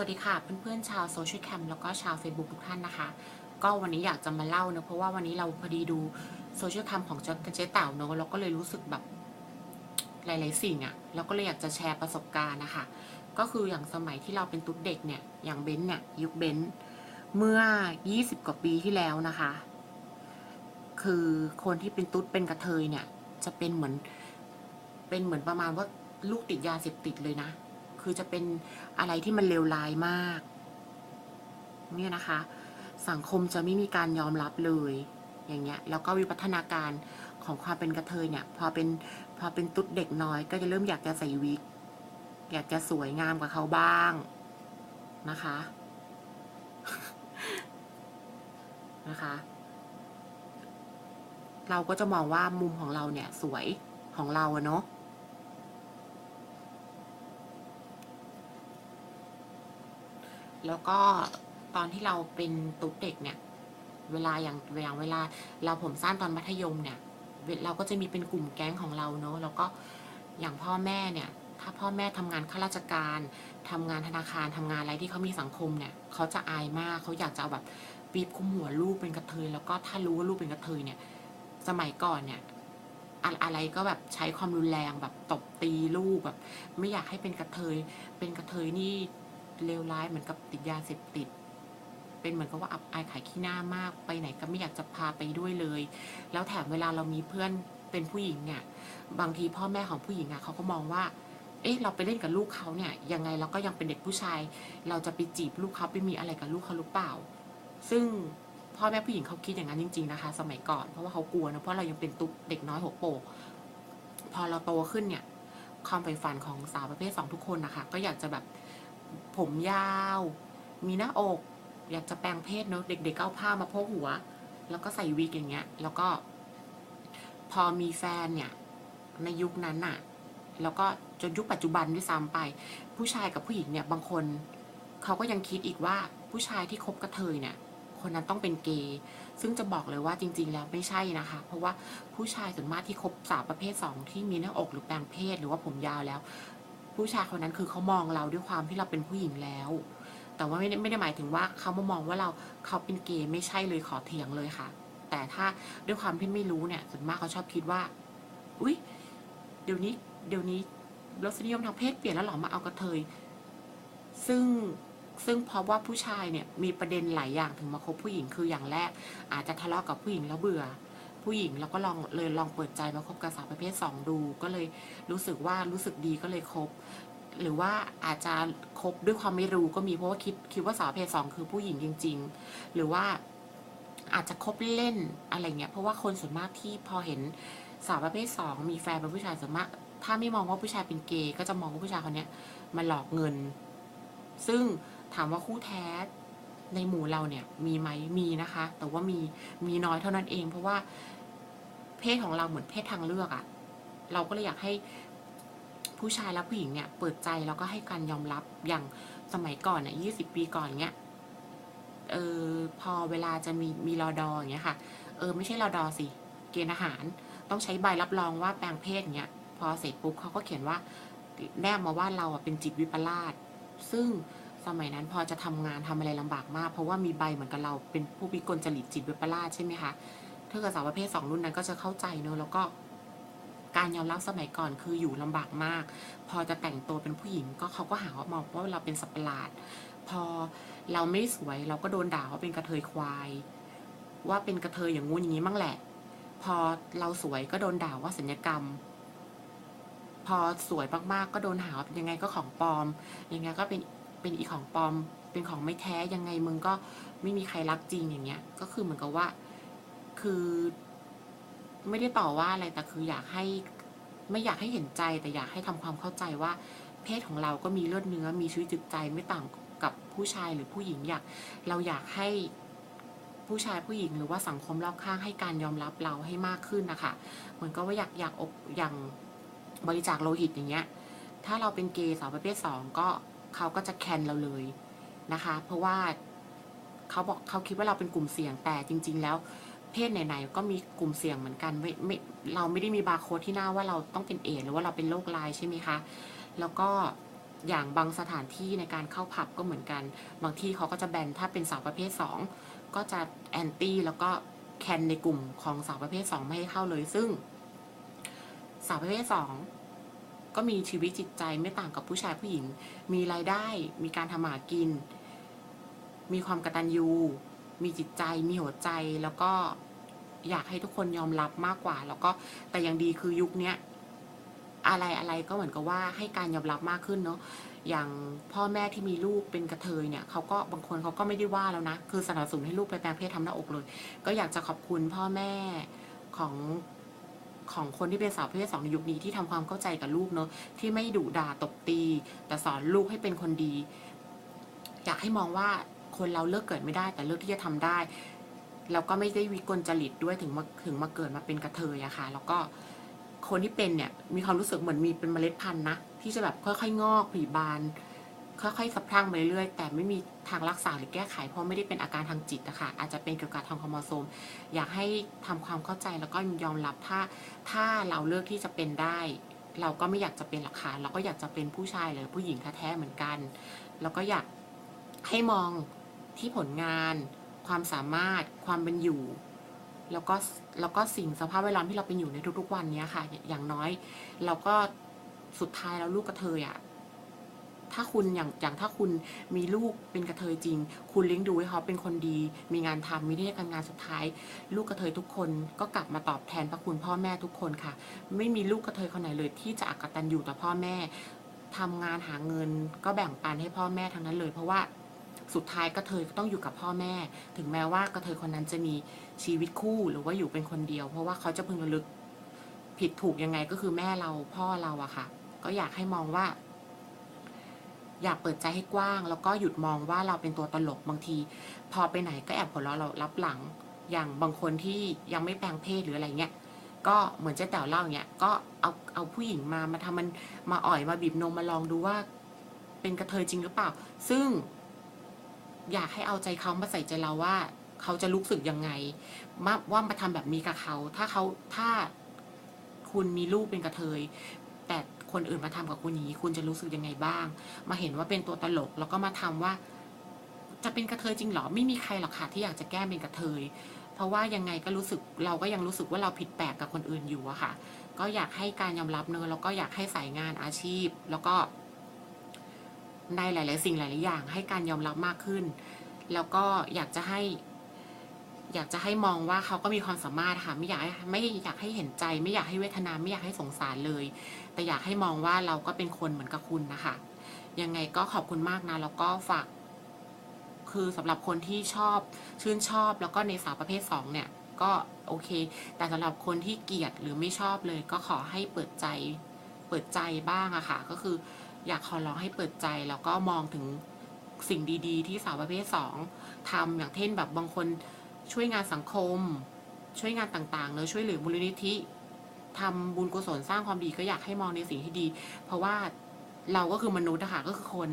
วัสดีค่ะเพื่อนๆชาวโซเชียลแคมแล้วก็ชาว Facebook ทุกท่านนะคะ ก็วันนี้อยากจะมาเล่าเนะเพราะว่าวันนี้เราพอดีดูโซเชียลแคมของเจ๊เจ๊เต่าเนอะเราก็เลยรู้สึกแบบหลายๆสิ่งอะ่ะเราก็เลยอยากจะแชร์ประสบการณ์นะคะก็คืออย่างสมัยที่เราเป็นตุ๊ดเด็กเนี่ยอย่างเบนซ์เนี่ยยุคเบนซ์เมื่อ 20 กว่าปีที่แล้วนะคะ คือคนที่เป็นตุ๊ดเป็นกระเทยเนี่ย จะเป็นเหมือนเป็นเหมือนประมาณว่าลูกติดยาเสพติดเลยนะ คือจะเป็นอะไรที่มันเลวร้ายมาก เนี่ยนะคะ สังคมจะไม่มีการยอมรับเลย อย่างเงี้ย แล้วก็วิวัฒนาการของความเป็นกระเทยเนี่ย พอเป็นพอเป็นตุ๊ดเด็กน้อย ก็จะเริ่มอยากจะใส่วิก อยากจะสวยงามกว่าเขาบ้างนะคะ นะคะ เราก็จะมองว่ามุมของเราเนี่ยสวยของเราอะเนาะ แล้วก็ตอนที่เราเป็นตุ๊ดเด็กเนี่ย เวลาอย่างอย่างเวลาเราผมสั้นตอนมัธยมเนี่ย เราก็จะมีเป็นกลุ่มแก๊งของเราเนอะแล้วก็อย่างพ่อแม่เนี่ย ถ้าพ่อแม่ทำงานข้าราชการทำงานธนาคารทำงานอะไรที่เขามีสังคมเนี่ยเขาจะอายมากเขาอยากจะเอาแบบปีบคุมหัวลูกเป็นกระเทยแล้วก็ถ้ารู้ว่าลูกเป็นกระเทยเนี่ย สมัยก่อนเนี่ยอะไรก็แบบใช้ความรุนแรงแบบตบตีลูกแบบ ไม่อยากให้เป็นกระเทย เป็นกระเทยนี่ เลวร้ายเหมือนกับติดยาเสพติด เป็นเหมือนกับว่าอับอายขายขี้หน้ามาก ไปไหนก็ไม่อยากจะพาไปด้วยเลย แล้วแถมเวลาเรามีเพื่อนเป็นผู้หญิงเนี่ย บางทีพ่อแม่ของผู้หญิงอะเขาก็มองว่า เอ๊ะ เราไปเล่นกับลูกเขาเนี่ย ยังไงเราก็ยังเป็นเด็กผู้ชาย เราจะไปจีบลูกเขาไปมีอะไรกับลูกเขาหรือเปล่า ซึ่งพ่อแม่ผู้หญิงเขาคิดอย่างนั้นจริงๆนะคะ สมัยก่อน เพราะว่าเขากลัวนะ เพราะเรายังเป็นตุ๊กเด็กน้อยหัวโปกพอเราโตขึ้นเนี่ย ความใฝ่ฝันของสาวประเภทสองทุกคนนะคะ ก็อยากจะแบบ ผมยาว มีหน้าอก อยากจะแปลงเพศเนอะเด็กๆก็เอาผ้ามาโพกหัว แล้วก็ใส่วิกอย่างเงี้ย แล้วก็ พอมีแฟนเนี่ย ในยุคนั้นน่ะแล้วก็จนยุคปัจจุบันด้วยซ้ำไป ผู้ชายกับผู้หญิงเนี่ยบางคนเขาก็ยังคิดอีกว่าผู้ชายที่คบกระเทยเนี่ย คนนั้นต้องเป็นเกย์ซึ่งจะบอกเลยว่าจริง ๆ แล้วไม่ใช่นะคะ เพราะว่าผู้ชายส่วนมากที่คบสาวประเภทสองที่มีหน้าอกหรือแปลงเพศหรือว่าผมยาวแล้ว ผู้ชายคนนั้นคือเขามองเราด้วยความที่เราเป็นผู้หญิงแล้ว แต่ว่าไม่ได้ไม่ได้หมายถึงว่าเขามามองว่าเราเขาเป็นเกย์ไม่ใช่เลยขอเถียงเลยค่ะ แต่ถ้าด้วยความที่ไม่รู้เนี่ยส่วนมากเขาชอบคิดว่า อุ้ยเดี๋ยวนี้ เดี๋ยวนี้รสนิยมทางเพศเปลี่ยนแล้วหรอมาเอากระเทย ซึ่งซึ่งเพราะว่าผู้ชายเนี่ยมีประเด็นหลายอย่างถึงมาคบผู้หญิงคืออย่างแรก อาจจะทะเลาะกับผู้หญิงแล้วเบื่อ ผู้หญิงแล้วก็ลองเลยลองเปิดใจมาคบกับสาวประเภทสองดู ก็เลยรู้สึกว่ารู้สึกดีก็เลยคบ หรือว่าอาจจะคบด้วยความไม่รู้ก็มีเพราะว่าคิดคิดว่าสาวประเภทสองคือผู้หญิงจริง ๆ หรือว่าอาจจะคบเล่นอะไรเงี้ยเพราะว่าคนส่วนมากที่พอเห็นสาวประเภทสองมีแฟนเป็นผู้ชายส่วนมากถ้าไม่มองว่าผู้ชายเป็นเกย์ก็จะมองว่าผู้ชายคนนี้มาหลอกเงิน ซึ่งถามว่าคู่แท้ ในหมู่เราเนี่ยมีไหมมีนะคะ แต่ว่ามีมีน้อยเท่านั้นเอง เพราะว่าเพศของเราเหมือนเพศทางเลือกอะเราก็เลยอยากให้ผู้ชายและผู้หญิงเนี่ยเปิดใจแล้วก็ให้การยอมรับอย่างสมัยก่อนเนี่ยยี่สิบปีก่อนเนี้ยเออพอเวลาจะมีมีรอดออย่างเงี้ยค่ะ เออไม่ใช่รอดอสิ เกณฑ์อาหาร ต้องใช้ใบรับรองว่าแปลงเพศเนี้ยพอเสร็จปุ๊บเขาก็เขียนว่าแนบมาว่าเราอะเป็นจิตวิปลาสซึ่ง สมัยนั้นพอจะทำงานทำอะไรลำบากมาก เพราะว่ามีใบเหมือนกับเราเป็นผู้พิกลจริตจิตวิปลาสใช่ไหมคะถ้าเกิดสาวประเภทสองรุ่นนั้นก็จะเข้าใจเนอะแล้วก็การยอมรับสมัยก่อนคืออยู่ลำบากมาก พอจะแต่งตัวเป็นผู้หญิงก็เขาก็หาว่ามองว่าเราเป็นสัปหลาด พอเราไม่สวยเราก็โดนด่าว่าเป็นกระเทยควาย ว่าเป็นกระเทยอย่างงู้นอย่างนี้มั่งแหละ พอเราสวยก็โดนด่าว่าสัญญกรรม พอสวยมากๆก็โดนหาว่าเป็นยังไงก็ของปลอมยังไงก็เป็น เป็นอีของปลอม เป็นของไม่แท้ยังไงมึงก็ไม่มีใครรักจริงอย่างเงี้ย ก็คือเหมือนกับว่า คือ ไม่ได้ต่อว่าอะไรแต่คืออยากให้ไม่อยากให้เห็นใจแต่อยากให้ทำความเข้าใจว่า เพศของเราก็มีเลือดเนื้อมีชีวิตจิตใจไม่ต่างกับผู้ชายหรือผู้หญิงอยาก เราอยากให้ผู้ชายผู้หญิงหรือว่าสังคมรอบข้างให้การยอมรับเราให้มากขึ้นนะคะเหมือนก็ว่าอยากอยากอบอย่างบริจาคโลหิตอย่างเงี้ย ถ้าเราเป็นเกย์สาวประเภทสองก็ เขาก็จะแคนเราเลยนะคะ เพราะว่าเขาบอกเขาคิดว่าเราเป็นกลุ่มเสี่ยงแต่จริง ๆ แล้วเพศไหนๆก็มีกลุ่มเสี่ยงเหมือนกันไม่ไม่เราไม่ได้มีบาร์โค้ดที่หน้าว่าเราต้องเป็นเอดหรือว่าเราเป็นโรคลายใช่ไหมคะแล้วก็อย่างบางสถานที่ในการเข้าผับก็เหมือนกัน บางที่เขาก็จะแบนถ้าเป็นสาวประเภทสองก็จะแอนตี้แล้วก็แคนในกลุ่มของสาวประเภทสองไม่ให้เข้าเลยซึ่งสาวประเภทสอง ก็มีชีวิตจิตใจไม่ต่างกับผู้ชายผู้หญิง มีรายได้ มีการทำมาหากิน มีความกระตัญญูมีจิตใจ มีหัวใจ แล้วก็อยากให้ทุกคนยอมรับมากกว่า แล้วก็แต่อย่างดีคือยุคนี้อะไรอะไรก็เหมือนกับว่าให้การยอมรับมากขึ้นเนาะ อย่างพ่อแม่ที่มีลูกเป็นกระเทยเนี่ยเขาก็บางคนเขาก็ไม่ได้ว่าแล้วนะ คือสนับสนุนให้ลูกไปแปลงเพศทำหน้าอกเลย ก็อยากจะขอบคุณพ่อแม่ของ ของคนที่เป็นสาวประเภทสองในยุคนี้ที่ทำความเข้าใจกับลูกเนาะที่ไม่ดุด่าตบตี แต่สอนลูกให้เป็นคนดี อยากให้มองว่าคนเราเลิกเกิดไม่ได้ แต่เลือกที่จะทำได้แล้วก็ไม่ได้วิกลจริตด้วยถึงมาถึงมาเกิดมาเป็นกระเทยอะค่ะ แล้วก็คนที่เป็นเนี่ยมีความรู้สึกเหมือนมีเป็นเมล็ดพันธุ์นะที่จะแบบค่อยๆงอกผลิบาน ค่อยๆสะพรั่งไปเรื่อยๆแต่ไม่มีทางรักษาหรือแก้ไข เพราะไม่ได้เป็นอาการทางจิตนะคะอาจจะเป็นเกี่ยวกับทางโครโมโซม อยากให้ทำความเข้าใจแล้วก็ยอมรับถ้าถ้าเราเลือกที่จะเป็นได้ เราก็ไม่อยากจะเป็นหรอกค่ะเราก็อยากจะเป็นผู้ชายหรือผู้หญิงแท้ๆเหมือนกัน แล้วก็อยากให้มองที่ผลงาน ความสามารถความเป็นอยู่ แล้วก็แล้วก็สิ่งสภาพแวดล้อมที่เราเป็นอยู่ในทุกๆวันนี้ค่ะ อย่างน้อย เราก็สุดท้ายแล้วลูกกระเทยอะ ถ้าคุณอย่างอย่างถ้าคุณมีลูกเป็นกระเทยจริง คุณเลี้ยงดูให้เขาเป็นคนดี มีงานทำมีที่การงานสุดท้าย ลูกกระเทยทุกคนก็กลับมาตอบแทนพระคุณพ่อแม่ทุกคนค่ะ ไม่มีลูกกระเทยคนไหนเลยที่จะอักตันอยู่ต่อพ่อแม่ทำงานหาเงินก็แบ่งปันให้พ่อแม่ทั้งนั้นเลย เพราะว่าสุดท้ายกระเทยก็ต้องอยู่กับพ่อแม่ ถึงแม้ว่ากระเทยคนนั้นจะมีชีวิตคู่หรือว่าอยู่เป็นคนเดียว เพราะว่าเขาจะพึงระลึกผิดถูกยังไงก็คือแม่เราพ่อเราอะค่ะ ก็อยากให้มองว่า อยากเปิดใจให้กว้าง แล้วก็หยุดมองว่าเราเป็นตัวตลกบางที พอไปไหนก็แอบหัวเราะเรารับหลัง อย่างบางคนที่ยังไม่แปลงเพศหรืออะไรเงี้ยก็เหมือนเจ๊แต๋วเล่าอย่างเงี้ยก็เอาเอาผู้หญิงมามาทำมันมาอ่อยมาบีบนมมาลองดูว่า เป็นกระเทยจริงหรือเปล่า ซึ่ง อยากให้เอาใจเขามาใส่ใจเราว่า เขาจะรู้สึกยังไงมาว่ามาทำแบบนี้กับเขา ถ้าเขาถ้าคุณมีลูกเป็นกระเทย แต่ คนอื่นมาทำกับคุณอย่างนี้ คุณจะรู้สึกยังไงบ้าง มาเห็นว่าเป็นตัวตลก แล้วก็มาทำว่า จะเป็นกระเทยจริงหรอ ไม่มีใครหรอกค่ะที่อยากจะแก้เป็นกระเทย เพราะว่ายังไงก็รู้สึกเราก็ยังรู้สึกว่าเราผิดแปลกกับคนอื่นอยู่อะค่ะ ก็อยากให้การยอมรับเนอะแล้วก็อยากให้สายงานอาชีพ แล้วก็ในหลาย ๆ สิ่งหลาย ๆ อย่าง ให้การยอมรับมากขึ้น แล้วก็อยากจะให้ อยากจะให้มองว่าเขาก็มีความสามารถค่ะไม่อยากไม่อยากให้เห็นใจ ไม่อยากให้เวทนาไม่อยากให้สงสารเลย แต่อยากให้มองว่าเราก็เป็นคนเหมือนกับคุณนะคะยังไงก็ขอบคุณมากนะแล้วก็ฝาก คือสำหรับคนที่ชอบชื่นชอบแล้วก็ในสาวประเภทสองเนี่ย ก็โอเค แต่สำหรับคนที่เกลียดหรือไม่ชอบเลย ก็ขอให้เปิดใจ เปิดใจบ้างอะค่ะ ก็คืออยากขอร้องให้เปิดใจแล้วก็มองถึงสิ่งดี ๆ ที่สาวประเภทสองทำอย่างเช่นแบบบางคน ช่วยงานสังคม ช่วยงานต่างๆเนอะช่วยเหลือมูลนิธิทำบุญกุศลสร้างความดีก็อยากให้มองในสิ่งที่ดี เพราะว่าเราก็คือมนุษย์อะคะก็คือคน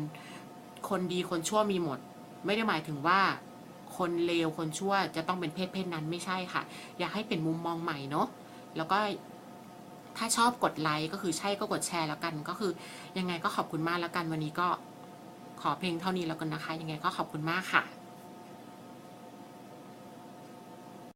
คนดีคนชั่วมีหมด ไม่ได้หมายถึงว่าคนเลวคนชั่วจะต้องเป็นเพศเพศนั้นไม่ใช่ค่ะ อยากให้เป็นมุมมองใหม่เนาะแล้วก็ถ้าชอบกดไลค์ก็คือใช่ก็กดแชร์แล้วกัน ก็คือยังไงก็ขอบคุณมากแล้วกันวันนี้ก็ขอเพลงเท่านี้แล้วกันนะคะ ยังไงก็ขอบคุณมากค่ะ